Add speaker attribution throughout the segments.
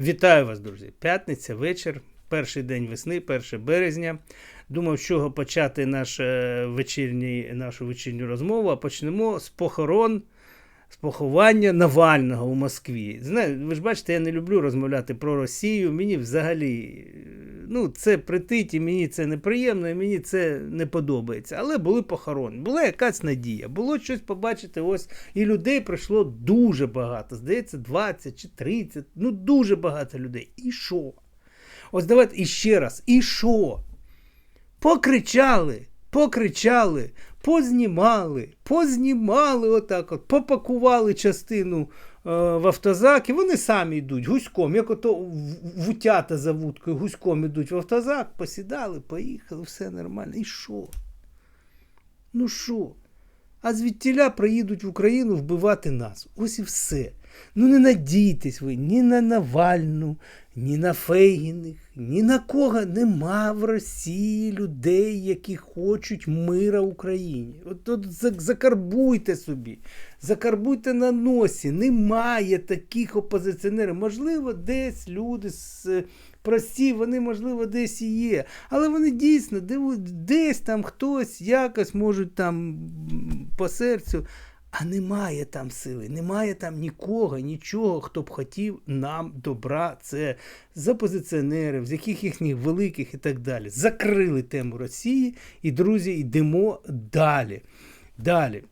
Speaker 1: Вітаю вас, друзі! П'ятниця, вечір, перший день весни, 1 березня. Думав, з чого почати наш, е, вечірній, нашу вечірню розмову, а почнемо з похорон, з поховання Навального у Москві. Знаєте, ви ж бачите, я не люблю розмовляти про Росію. Мені взагалі е, ну, це притить, і мені це неприємно, і мені це не подобається. Але були похорони, була якась надія, було щось побачити. Ось і людей прийшло дуже багато. Здається, 20 чи 30, ну дуже багато людей. І що? Ось давайте іще раз. І що? Покричали, покричали, познімали, познімали отак от, попакували частину е, в автозак, і вони самі йдуть гуськом, як ото вутята за вудкою, гуськом йдуть в автозак, посідали, поїхали, все нормально. І що? Ну що? А звідтіля приїдуть в Україну вбивати нас. Ось і все. Ну не надійтесь ви ні на Навальну, ні на Фейгіних, ні на кого нема в Росії людей, які хочуть мира Україні. От, от закарбуйте собі, закарбуйте на носі. Немає таких опозиціонерів. Можливо, десь люди з прості, вони, можливо, десь і є. Але вони дійсно десь там хтось якось можуть там по серцю. А немає там сили, немає там нікого, нічого, хто б хотів нам добра. Це з опозиціонерів, з яких їхніх великих і так далі. Закрили тему Росії, і друзі, йдемо далі. Далі.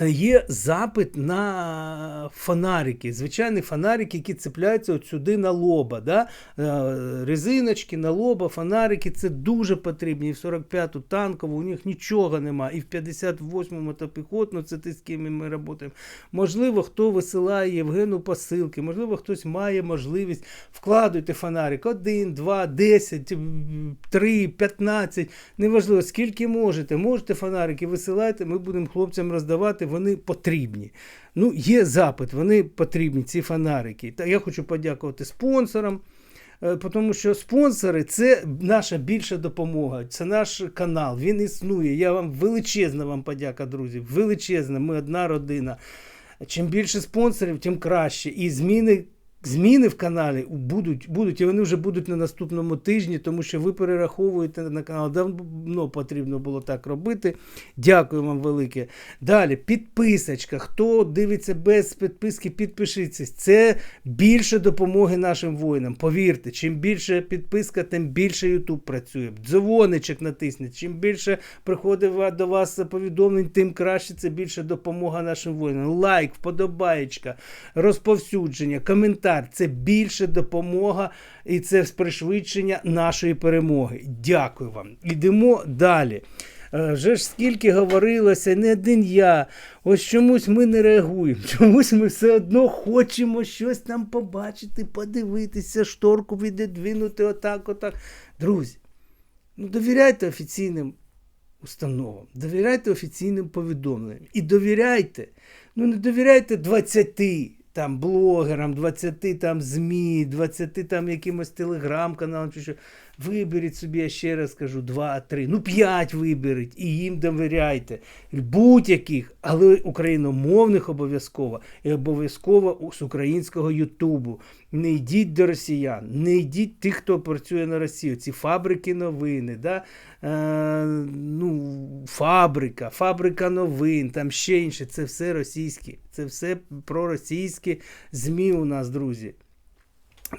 Speaker 1: Є запит на фонарики, звичайні фонарики, які цепляються от сюди на лоба. Да? Е, Резиночки на лоба, фонарики це дуже потрібні. І в 45-ту танкову у них нічого нема. І в 58-му мотопіхотну, це ти з ким ми працюємо. Можливо, хто висилає Євгену посилки, можливо, хтось має можливість. Вкладуйте фонарик 1, 2, 10, 3, 15. Неважливо, скільки можете. Можете фонарики висилайте, ми будемо хлопцям роздавати, вони потрібні. Ну, є запит, вони потрібні, ці фонарики. Та я хочу подякувати спонсорам. е, Тому що спонсори це наша більша допомога. Це наш канал. Він існує. Я вам величезна вам подяка, друзі. Величезна. Ми одна родина. Чим більше спонсорів, тим краще. І зміни. Зміни в каналі будуть, будуть, і вони вже будуть на наступному тижні, тому що ви перераховуєте на канал. Давно потрібно було так робити. Дякую вам велике. Далі, підписочка. Хто дивиться без підписки, підпишіться. Це більше допомоги нашим воїнам. Повірте, чим більше підписка, тим більше YouTube працює. Дзвоничок натисніть. Чим більше приходить до вас повідомлень, тим краще це більше допомога нашим воїнам. Лайк, вподобаєчка, розповсюдження, коментар це більше допомога і це пришвидшення нашої перемоги. Дякую вам. Ідемо далі. Е, Вже ж скільки говорилося, не один я. Ось чомусь ми не реагуємо. Чомусь ми все одно хочемо щось там побачити, подивитися, шторку віддвинути отак, отак. Друзі, ну довіряйте офіційним установам, довіряйте офіційним повідомленням. І довіряйте, ну не довіряйте 20 там блогерам, 20 там ЗМІ, 20 там якимось телеграм-каналам чи що. Виберіть собі, я ще раз кажу, 2-3, ну 5 виберіть і їм довіряйте. Будь-яких, але україномовних обов'язково і обов'язково з українського Ютубу. Не йдіть до росіян, не йдіть тих, хто працює на Росію. Ці фабрики новини, да? е, ну, фабрика, фабрика новин, там ще інше. Це все російське. Це все проросійські ЗМІ у нас, друзі.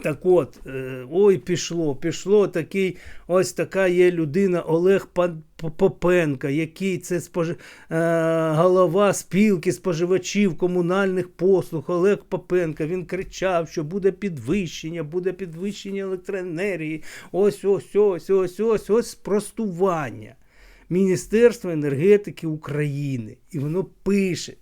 Speaker 1: Так от, е, ой, пішло, пішло такий, ось така є людина Олег Пан- П- Попенко, який це спожи... е, голова спілки споживачів комунальних послуг Олег Попенко. Він кричав, що буде підвищення, буде підвищення електроенергії. Ось, ось, ось, ось, ось, ось спростування. Міністерства енергетики України. І воно пише.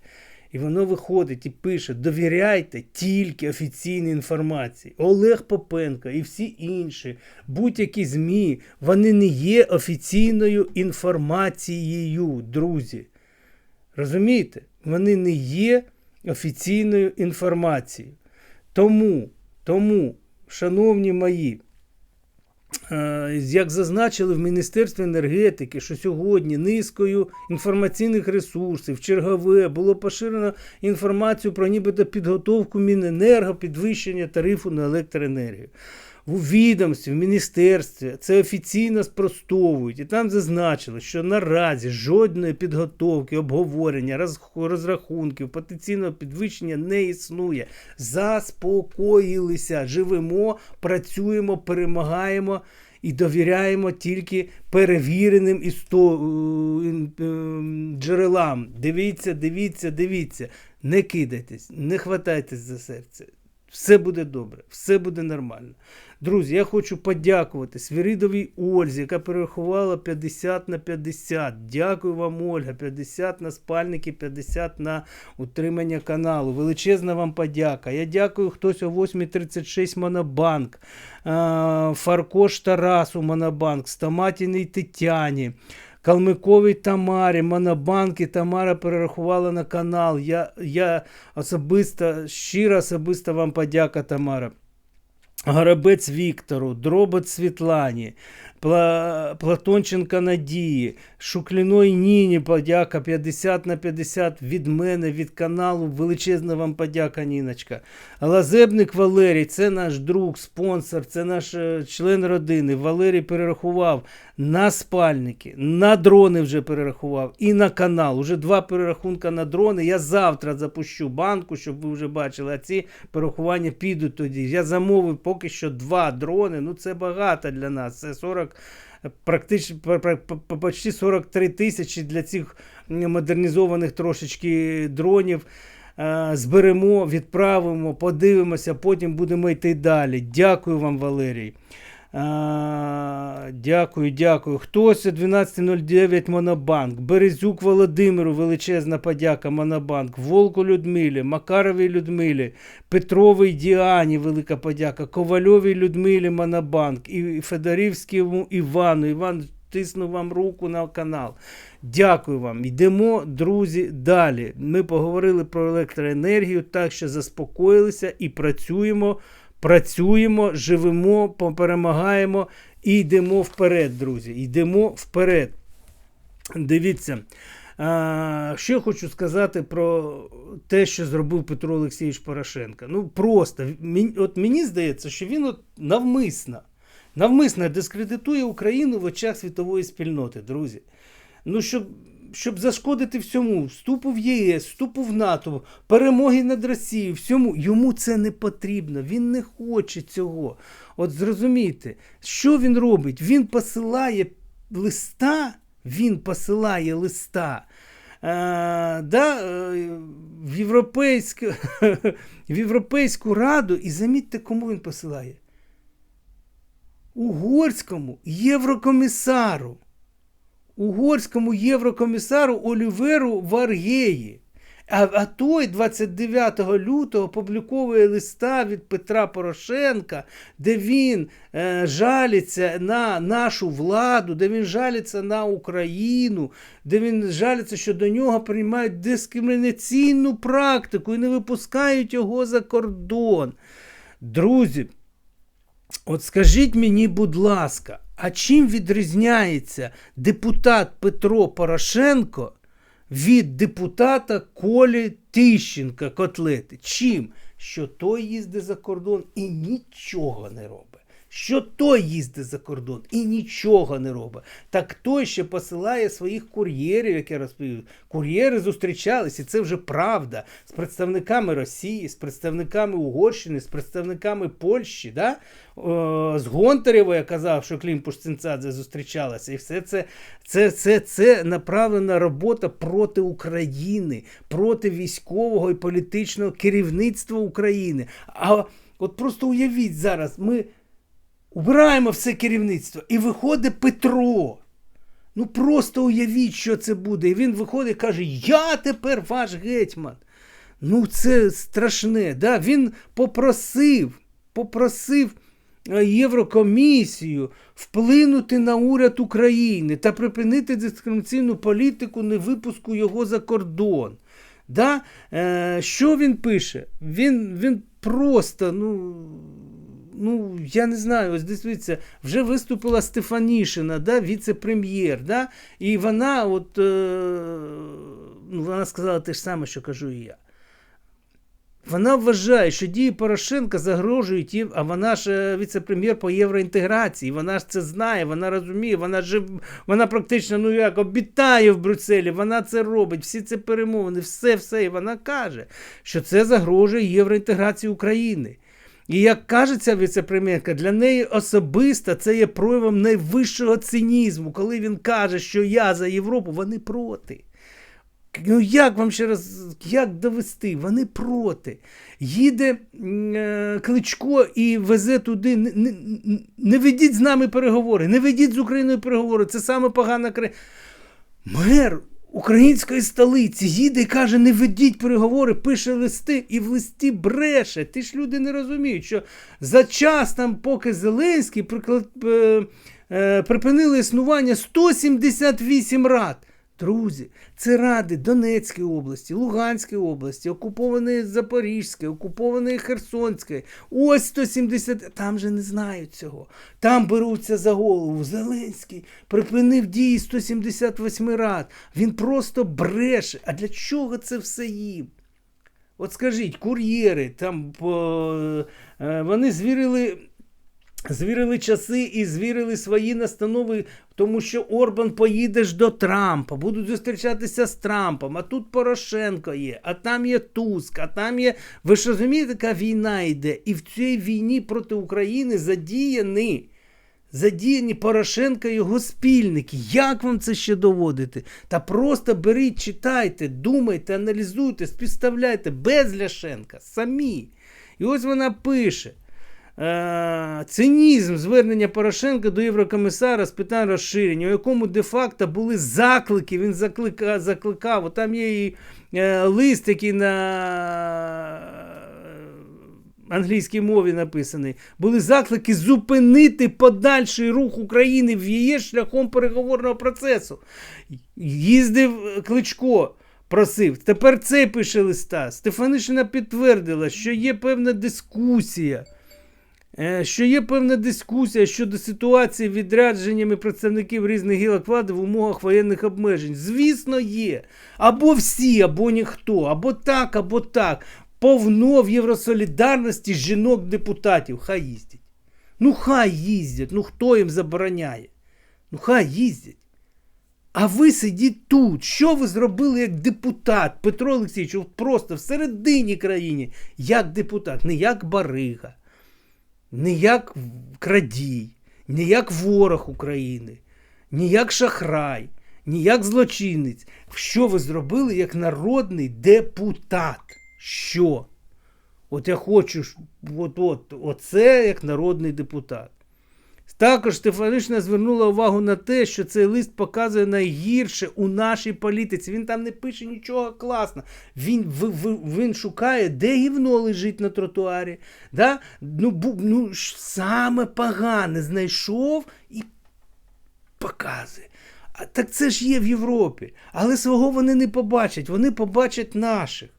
Speaker 1: І воно виходить і пише: довіряйте тільки офіційній інформації. Олег Попенко і всі інші, будь-які ЗМІ, вони не є офіційною інформацією, друзі. Розумієте? Вони не є офіційною інформацією. Тому, тому, шановні мої, Як зазначили в Міністерстві енергетики, що сьогодні низкою інформаційних ресурсів чергове було поширено інформацію про нібито підготовку Міненерго підвищення тарифу на електроенергію. У відомстві, в міністерстві це офіційно спростовують, і там зазначили, що наразі жодної підготовки, обговорення, розрахунків, потенційного підвищення не існує. Заспокоїлися, живемо, працюємо, перемагаємо і довіряємо тільки перевіреним істо... е, джерелам. Дивіться, дивіться, дивіться. Не кидайтесь, не хватайтесь за серце. Все буде добре, все буде нормально. Друзі, я хочу подякувати Свіридовій Ользі, яка перерахувала 50 на 50. Дякую вам, Ольга. 50 на спальники, 50 на утримання каналу. Величезна вам подяка. Я дякую хтось о 8.36 Монобанк, Фаркош Тарасу Монобанк, Стаматіній Тетяні. Калмиковій Тамарі, Монобанки Тамара перерахувала на канал. Я, я особисто, щира особиста вам подяка, Тамара. Горобець Віктору, Дробот Світлані, Пла... Платонченка Надії, Шукліної Ніні подяка 50 на 50 від мене, від каналу. Величезна вам подяка, Ніночка. Лазебник Валерій, це наш друг, спонсор, це наш е, член родини. Валерій перерахував на спальники, на дрони вже перерахував і на канал. Уже два перерахунка на дрони. Я завтра запущу банку, щоб ви вже бачили, а ці перерахування підуть тоді. Я замовив поки що два дрони. Ну це багато для нас. Це 40 практично пр- пр- пр- почти 43 тисячі для цих модернізованих трошечки дронів. Е, Зберемо, відправимо, подивимося, потім будемо йти далі. Дякую вам, Валерій. Дякую, дякую. Хтось 12.09 Монобанк. Березюк Володимиру, величезна подяка, Монобанк. Волку Людмилі, Макаровій Людмилі, Петровій Діані, велика подяка. Ковальовій Людмилі, Монобанк. І Федорівському Івану. Іван тисну вам руку на канал. Дякую вам. Йдемо, друзі, далі. Ми поговорили про електроенергію, так що заспокоїлися і працюємо. Працюємо, живемо, перемагаємо і йдемо вперед, друзі. Йдемо вперед. Дивіться, а, що хочу сказати про те, що зробив Петро Олексійович Порошенко. Ну просто от мені здається, що він от навмисно, навмисно дискредитує Україну в очах світової спільноти, друзі. Ну, щоб, щоб зашкодити всьому, вступу в ЄС, вступу в НАТО, перемоги над Росією, всьому, йому це не потрібно. Він не хоче цього. От зрозумійте, що він робить? Він посилає листа, він посилає листа. е, да, е, в, Європейську, в Європейську Раду, і замітьте, кому він посилає? Угорському єврокомісару угорському єврокомісару Оліверу Варгеї. А, а той 29 лютого публіковує листа від Петра Порошенка, де він е, жалиться на нашу владу, де він жалиться на Україну, де він жалиться, що до нього приймають дискримінаційну практику і не випускають його за кордон. Друзі, От скажіть мені, будь ласка, а чим відрізняється депутат Петро Порошенко від депутата Колі Тищенка Котлети? Чим? Що той їздить за кордон і нічого не робить. Що той їздить за кордон і нічого не робить. Так той ще посилає своїх кур'єрів, як я розповів. Кур'єри зустрічалися, і це вже правда, з представниками Росії, з представниками Угорщини, з представниками Польщі. Да? О, з Гонтарєва я казав, що Клімпуш Цинцадзе зустрічалася. І все це, це, це, це направлена робота проти України, проти військового і політичного керівництва України. А от просто уявіть зараз, ми убираємо все керівництво, і виходить Петро. Ну просто уявіть, що це буде. І він виходить і каже: Я тепер ваш гетьман. Ну, це страшне. Да? Він попросив, попросив е, Єврокомісію вплинути на уряд України та припинити дискримінаційну політику невипуску його за кордон. Да? Е, що він пише? Він, він просто, ну. Ну, я не знаю, ось дивіться, вже виступила Стефанішина, да, віце-прем'єр, да, і вона от, е, ну, вона сказала те ж саме, що кажу і я. Вона вважає, що дії Порошенка загрожують їм, а вона ж е, віце-прем'єр по євроінтеграції. Вона ж це знає, вона розуміє, вона жив, вона практично ну як обітає в Брюсселі, вона це робить, всі це перемовини, все, все. І вона каже, що це загрожує євроінтеграції України. І як каже ця віце-прем'єрка, для неї особисто це є проявом найвищого цинізму, коли він каже, що я за Європу, вони проти. Ну, як вам ще раз як довести? Вони проти. Їде е, Кличко і везе туди. Не, не, не ведіть з нами переговори, не ведіть з Україною переговори. Це саме погана країна. Мер української столиці їде і каже, не ведіть переговори, пише листи і в листі бреше. Ти ж люди не розуміють, що за час там, поки Зеленський приклад, е, е, припинили існування 178 рад. Друзі, це ради Донецької області, Луганської області, окупованої Запорізької, окупованої Херсонської. Ось 170. Там же не знають цього. Там беруться за голову. Зеленський припинив дії 178 рад. Він просто бреше. А для чого це все їм? От скажіть, кур'єри, там е, вони звірили. Звірили часи і звірили свої настанови, тому що Орбан поїде ж до Трампа, будуть зустрічатися з Трампом, а тут Порошенко є, а там є Туск, а там є. Ви ж розумієте, яка війна йде? І в цій війні проти України задіяні. Задіяні Порошенка і його спільники. Як вам це ще доводити? Та просто беріть, читайте, думайте, аналізуйте, співставляйте без Ляшенка, самі. І ось вона пише. Е, цинізм звернення Порошенка до Єврокомісара з питань розширення, у якому де-факто були заклики, він закликав, закликав. там є і е, лист, який на англійській мові написаний. Були заклики зупинити подальший рух України в ЄС шляхом переговорного процесу. Їздив Кличко. Просив. Тепер цей пише листа. Стефанишина підтвердила, що є певна дискусія. Е, що є певна дискусія щодо ситуації відрядженнями представників різних гілок влади в умовах воєнних обмежень. Звісно, є. Або всі, або ніхто, або так, або так. Повно в євросолідарності жінок-депутатів. Хай їздять. Ну, хай їздять. Ну хто їм забороняє? Ну, хай їздять. А ви сидіть тут. Що ви зробили як депутат Петро Олексійович, просто всередині країни, як депутат, не як барига не як крадій, не як ворог України, не як шахрай, не як злочинець. Що ви зробили як народний депутат? Що? От я хочу, от, от, оце як народний депутат. Також Стефанишна звернула увагу на те, що цей лист показує найгірше у нашій політиці. Він там не пише нічого класного. Він в, в, він шукає, де гівно лежить на тротуарі. Да? Ну, бу, ну, Саме погане знайшов і показує. А Так це ж є в Європі. Але свого вони не побачать, вони побачать наших.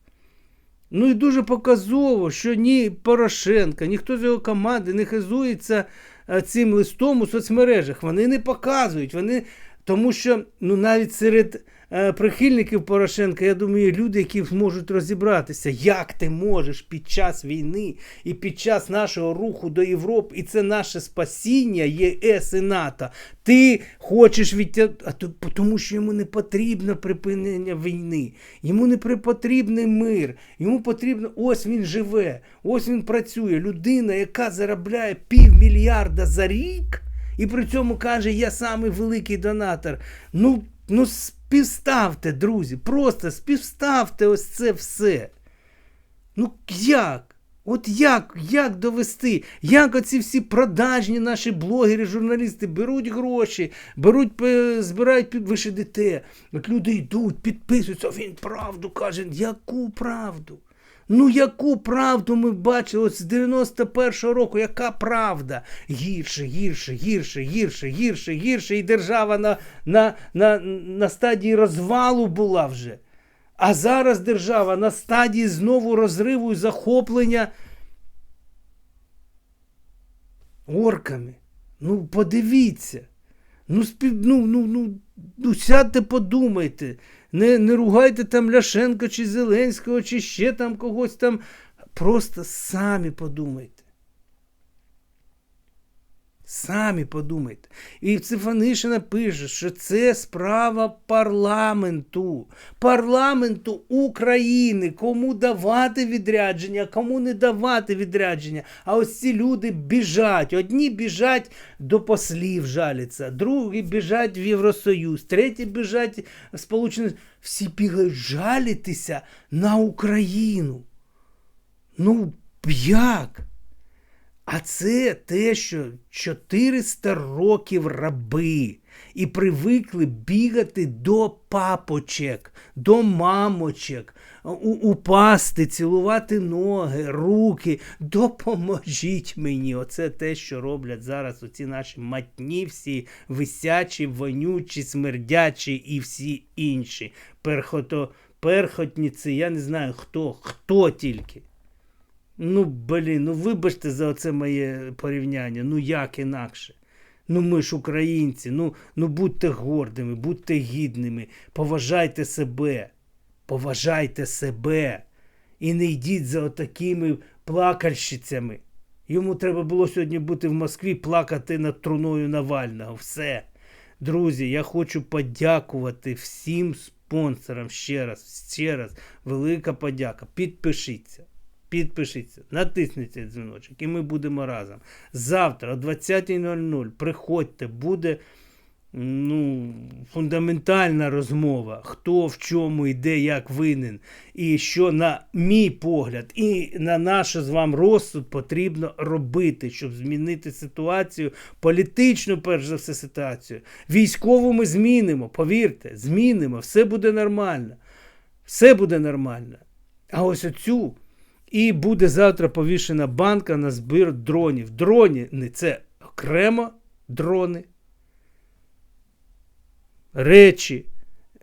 Speaker 1: Ну і дуже показово, що ні Порошенка, ніхто з його команди не хизується. Е, цим листом у соцмережах. Вони не показують, вони, тому що ну, навіть серед Е, прихильників Порошенка, я думаю, люди, які зможуть розібратися, як ти можеш під час війни і під час нашого руху до Європи, і це наше спасіння, ЄС і НАТО. Ти хочеш відтягти, тому що йому не потрібно припинення війни, йому не потрібний мир, йому потрібно, ось він живе, ось він працює. Людина, яка заробляє півмільярда за рік, і при цьому каже, я самий великий донатор. Ну, ну Співставте, друзі, просто співставте ось це все. Ну як? От як як довести? Як оці всі продажні наші блогери, журналісти беруть гроші, беруть, збирають під ви сидите. От люди йдуть, підписуються, він правду каже. Яку правду? Ну, яку правду ми бачили з 91-го року? Яка правда? Гірше, гірше, гірше, гірше, гірше, гірше. І держава на, на, на, на стадії розвалу була вже. А зараз держава на стадії знову розриву і захоплення. орками. Ну, подивіться. Ну, спів... ну, ну, ну, ну сядьте, подумайте. Не, не ругайте там Ляшенка чи Зеленського, чи ще там когось там. Просто самі подумайте. Самі подумайте. І Цифанишина пише, що це справа парламенту, парламенту України, кому давати відрядження, кому не давати відрядження. А ось ці люди біжать. Одні біжать до послів жаліться, другі біжать в Євросоюз, треті біжать в Сполучені. Всі бігають жалітися на Україну. Ну, як? А це те, що 400 років раби і привикли бігати до папочек, до мамочек, упасти, цілувати ноги, руки. Допоможіть мені. Оце те, що роблять зараз оці наші матні, всі висячі, вонючі, смердячі і всі інші. Перхото, перхотніці, я не знаю хто, хто тільки. Ну, блін, ну вибачте за оце моє порівняння. Ну як інакше? Ну ми ж українці, ну, ну будьте гордими, будьте гідними, поважайте себе, поважайте себе. І не йдіть за отакими плакальщицями. Йому треба було сьогодні бути в Москві, плакати над труною Навального. Все. Друзі, я хочу подякувати всім спонсорам ще раз, ще раз. Велика подяка. Підпишіться. Підпишіться, натисніть дзвіночок, і ми будемо разом. Завтра о 20.00 приходьте, буде ну, фундаментальна розмова, хто в чому і де, як винен, і що, на мій погляд, і на наш з вами розсуд потрібно робити, щоб змінити ситуацію, політичну, перш за все, ситуацію. Військову ми змінимо, повірте, змінимо, все буде нормально. Все буде нормально. А ось оцю. І буде завтра повішена банка на збір дронів. Дрони не це окремо дрони. Речі,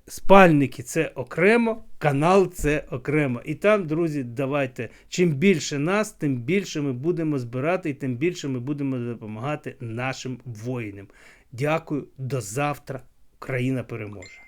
Speaker 1: спальники це окремо, канал це окремо. І там, друзі, давайте. Чим більше нас, тим більше ми будемо збирати, і тим більше ми будемо допомагати нашим воїнам. Дякую, до завтра. Україна переможе.